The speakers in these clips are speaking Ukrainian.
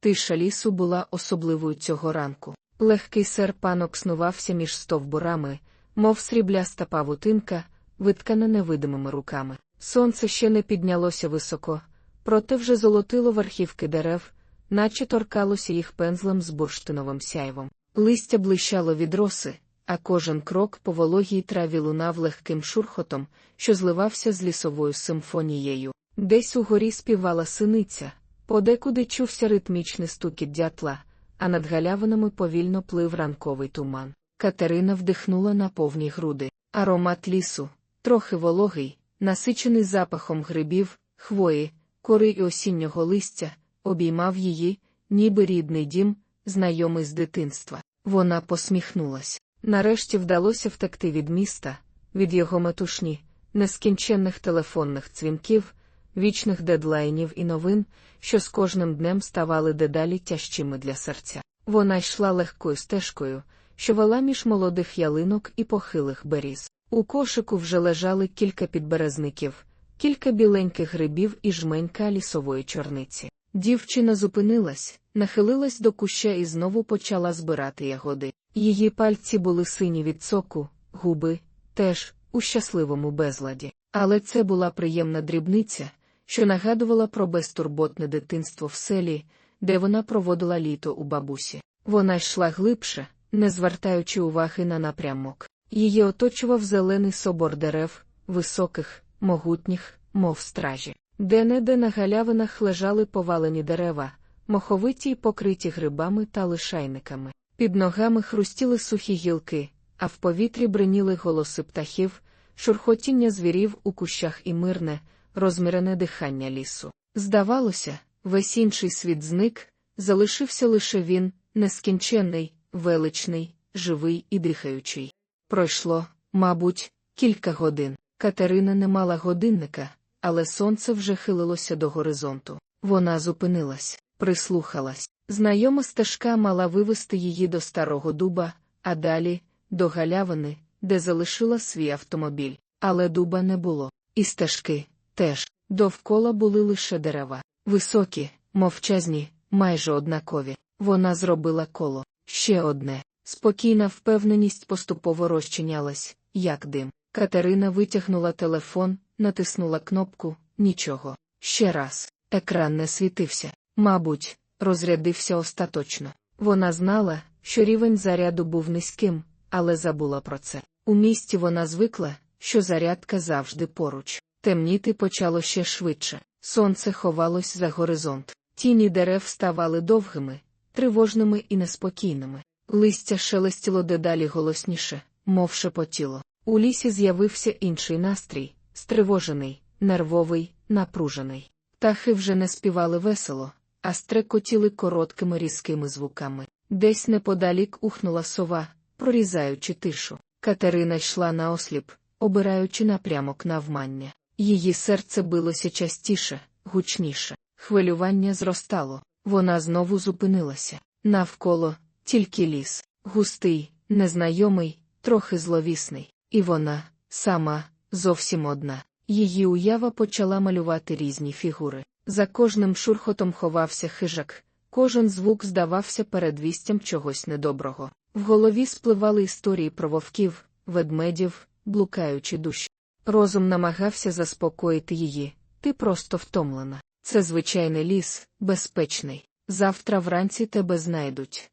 Тиша лісу була особливою цього ранку. Легкий серпанок снувався між стовбурами, мов срібляста павутинка, виткана невидимими руками. Сонце ще не піднялося високо, проте вже золотило верхівки дерев, наче торкалося їх пензлем з бурштиновим сяйвом. Листя блищало від роси, а кожен крок по вологій траві лунав легким шурхотом, що зливався з лісовою симфонією. Десь угорі співала синиця, подекуди чувся ритмічний стукіт дятла, а над галявинами повільно плив ранковий туман. Катерина вдихнула на повні груди. Аромат лісу, трохи вологий, насичений запахом грибів, хвої, кори й осіннього листя, обіймав її, ніби рідний дім, знайомий з дитинства. Вона посміхнулась. Нарешті вдалося втекти від міста, від його метушні, нескінченних телефонних дзвінків, вічних дедлайнів і новин, що з кожним днем ставали дедалі тяжчими для серця. Вона йшла легкою стежкою, що вела між молодих ялинок і похилих беріз. У кошику вже лежали кілька підберезників, кілька біленьких грибів і жменька лісової чорниці. Дівчина зупинилась, нахилилась до куща і знову почала збирати ягоди. Її пальці були сині від соку, губи теж у щасливому безладі. Але це була приємна дрібниця, що нагадувала про безтурботне дитинство в селі, де вона проводила літо у бабусі. Вона йшла глибше, не звертаючи уваги на напрямок. Її оточував зелений собор дерев, високих, могутніх, мов стражі. Де-не-де на галявинах лежали повалені дерева, моховиті й покриті грибами та лишайниками. Під ногами хрустіли сухі гілки, а в повітрі бриніли голоси птахів, шурхотіння звірів у кущах і мирне, розмірене дихання лісу. Здавалося, весь інший світ зник, залишився лише він, нескінченний, величний, живий і дихаючий. Пройшло, мабуть, кілька годин. Катерина не мала годинника, але сонце вже хилилося до горизонту. Вона зупинилась, прислухалась. Знайома стежка мала вивести її до старого дуба, а далі до галявини, де залишила свій автомобіль. Але дуба не було. І стежки теж довкола були лише дерева. Високі, мовчазні, майже однакові. Вона зробила коло. Ще одне. Спокійна впевненість поступово розчинялась, як дим. Катерина витягнула телефон, натиснула кнопку нічого. Ще раз. Екран не світився. Мабуть, розрядився остаточно. Вона знала, що рівень заряду був низьким, але забула про це. У місті вона звикла, що зарядка завжди поруч. Темніти почало ще швидше. Сонце ховалось за горизонт. Тіні дерев ставали довгими, тривожними і неспокійними. Листя шелестіло дедалі голосніше, мов шепотіло. У лісі з'явився інший настрій, стривожений, нервовий, напружений. Птахи вже не співали весело, а стрекотіли короткими різкими звуками. Десь неподалік ухнула сова, прорізаючи тишу. Катерина йшла наосліп, обираючи напрямок навмання. Її серце билося частіше, гучніше. Хвилювання зростало. Вона знову зупинилася. Навколо тільки ліс, густий, незнайомий, трохи зловісний. І вона, сама, зовсім одна. Її уява почала малювати різні фігури. За кожним шурхотом ховався хижак, кожен звук здавався передвістям чогось недоброго. В голові спливали історії про вовків, ведмедів, блукаючі душі. Розум намагався заспокоїти її. Ти просто втомлена. Це звичайний ліс, безпечний. Завтра вранці тебе знайдуть.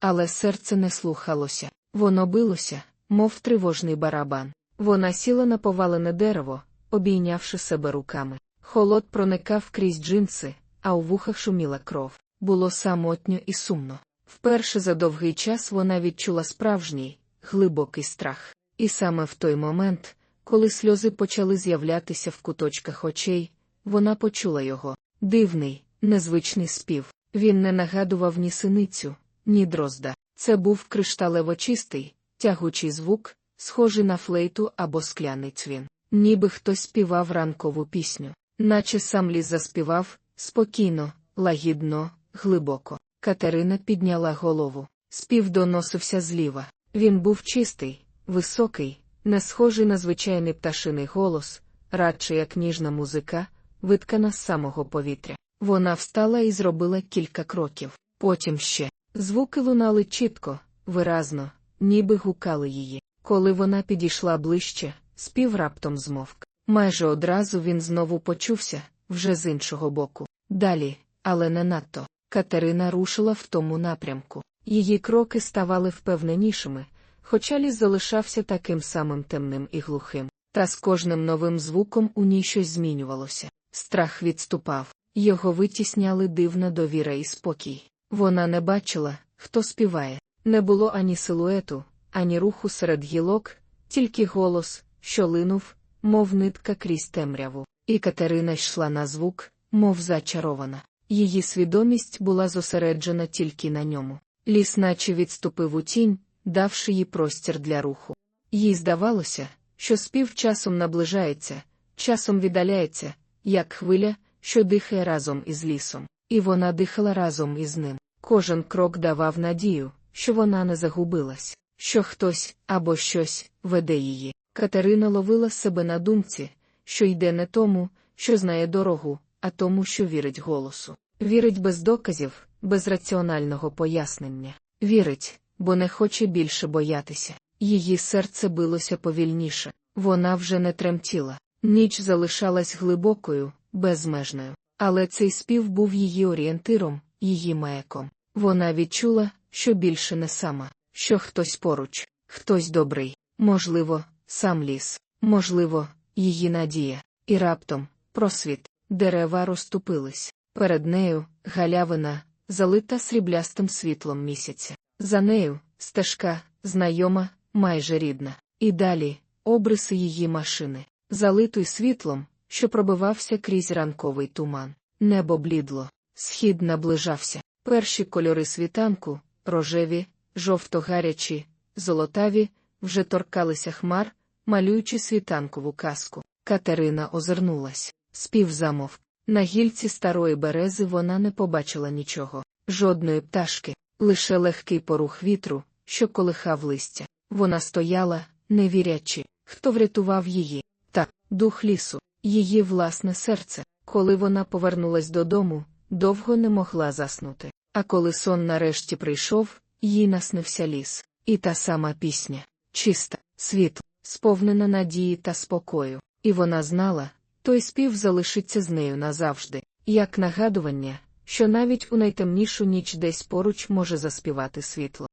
Але серце не слухалося. Воно билося, мов тривожний барабан. Вона сіла на повалене дерево, обійнявши себе руками. Холод проникав крізь джинси, а у вухах шуміла кров. Було самотньо і сумно. Вперше за довгий час вона відчула справжній, глибокий страх. І саме в той момент, коли сльози почали з'являтися в куточках очей, вона почула його дивний, незвичний спів. Він не нагадував ні синицю, ні дрозда. Це був кришталево чистий, тягучий звук, схожий на флейту або скляний цвін. Ніби хтось співав ранкову пісню, наче сам ліс заспівав спокійно, лагідно, глибоко. Катерина підняла голову. Спів доносився зліва. Він був чистий, високий, не схожий на звичайний пташиний голос, радше як ніжна музика, виткана з самого повітря. Вона встала і зробила кілька кроків. Потім ще. Звуки лунали чітко, виразно, ніби гукали її. Коли вона підійшла ближче, спів раптом змовк. Майже одразу він знову почувся, вже з іншого боку. Далі, але не надто. Катерина рушила в тому напрямку. Її кроки ставали впевненішими, хоча ліс залишався таким самим темним і глухим. Та з кожним новим звуком у ній щось змінювалося. Страх відступав, його витісняли дивна довіра і спокій. Вона не бачила, хто співає. Не було ані силуету, ані руху серед гілок, тільки голос, що линув, мов нитка крізь темряву. І Катерина йшла на звук, мов зачарована. Її свідомість була зосереджена тільки на ньому. Ліс наче відступив у тінь, давши їй простір для руху. Їй здавалося, що спів часом наближається, часом віддаляється, як хвиля, що дихає разом із лісом. І вона дихала разом із ним. Кожен крок давав надію, що вона не загубилась, що хтось або щось веде її. Катерина ловила себе на думці, що йде не тому, що знає дорогу, а тому, що вірить голосу. Вірить без доказів, без раціонального пояснення. Вірить, бо не хоче більше боятися. Її серце билося повільніше. Вона вже не тремтіла. Ніч залишалась глибокою, безмежною. Але цей спів був її орієнтиром, її маяком. Вона відчула, що більше не сама, що хтось поруч, хтось добрий, можливо, сам ліс, можливо, її надія. І раптом, просвіт, дерева розступились. Перед нею галявина, залита сріблястим світлом місяця. За нею стежка, знайома, майже рідна. І далі обриси її машини, залитий світлом, що пробивався крізь ранковий туман. Небо блідло, схід наближався. Перші кольори світанку, рожеві, жовто-гарячі, золотаві, вже торкалися хмар, малюючи світанкову казку. Катерина озирнулась, спів замовк. На гільці старої берези вона не побачила нічого, жодної пташки, лише легкий порух вітру, що колихав листя. Вона стояла, не вірячи, хто врятував її. Так, дух лісу, її власне серце. Коли вона повернулась додому, довго не могла заснути. А коли сон нарешті прийшов, їй наснився ліс. І та сама пісня, чиста, світла, сповнена надії та спокою. І вона знала, той спів залишиться з нею назавжди, як нагадування, що навіть у найтемнішу ніч десь поруч може заспівати світло.